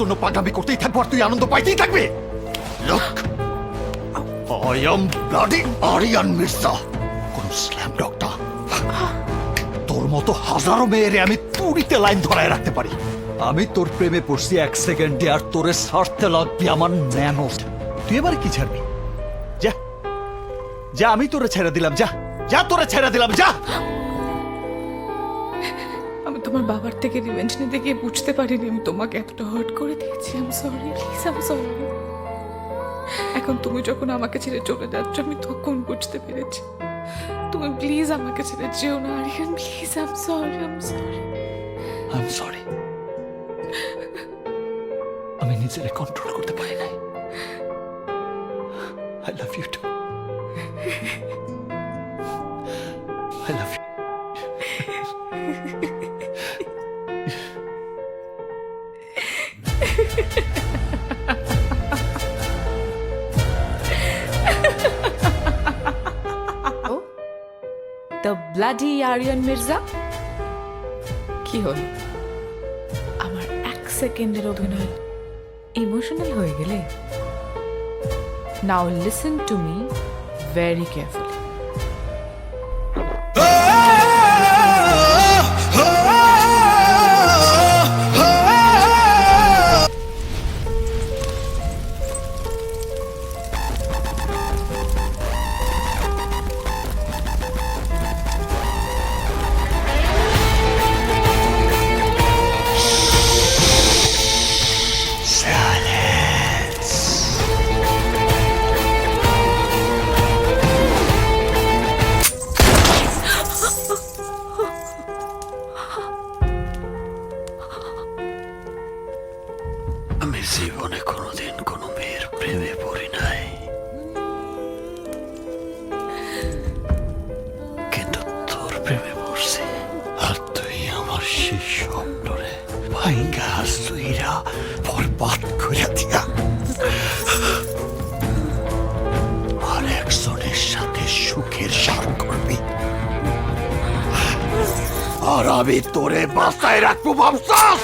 জন্য পাগলামি করতেই থাকব আর তুই আনন্দ পাইতেই থাকবি। লুক ব্লাডি আরিয়ান মির্জা কোন স্ল্যাম ডগটা তোর মতো হাজারো মেয়েরে আমি তুড়িতে লাইন ধরায় রাখতে পারি। আমি তোর প্রেমে পড়ছি এক সেকেন্ডে আর তোরে সারতে লাগবি আমার ন্যানো। তুই এবার কি ছাড়বি? যা। যা, আমি তোরে ছেড়ে দিলাম, যা। যা, তোরে ছেড়ে দিলাম, যা। আমি তোমার বাবার থেকে রিভেঞ্জ নিতে গিয়ে বুঝতে পারিনি, আমি তোমাকে এতটা হার্ট করে দিয়েছি I'm sorry please I'm sorry এখন তুমি যখন আমাকে ছেড়ে চলে যাচ্ছ, আমি তখন বুঝতে পেরেছি। তুমি প্লিজ আমাকে ছেড়ে যেও না Aryan please I'm sorry I'm sorry I am sorry আমি নিজেরে কন্ট্রোল করতে পারি নাই। I love you too I love you the bloody Aryan Mirza কি হল? আমার এক সেকেন্ডের অভিনয়। ইমোশনাল হয়ে গেলে? Now listen to me very carefully আমি জীবনে কোনোদিন কোনো মেয়ের প্রেমে পড়ি নাই। কিন্তু তোর প্রেমে পড়ছি। আর তুই আমার সেই স্বপ্নরে ভাইঙ্গা সুইরা বরবাদ করে দিয়া। আর একজনের সাথে সুখের সার করবি। আর আমি তোরে বাসায় রাখব, ভাবছাস?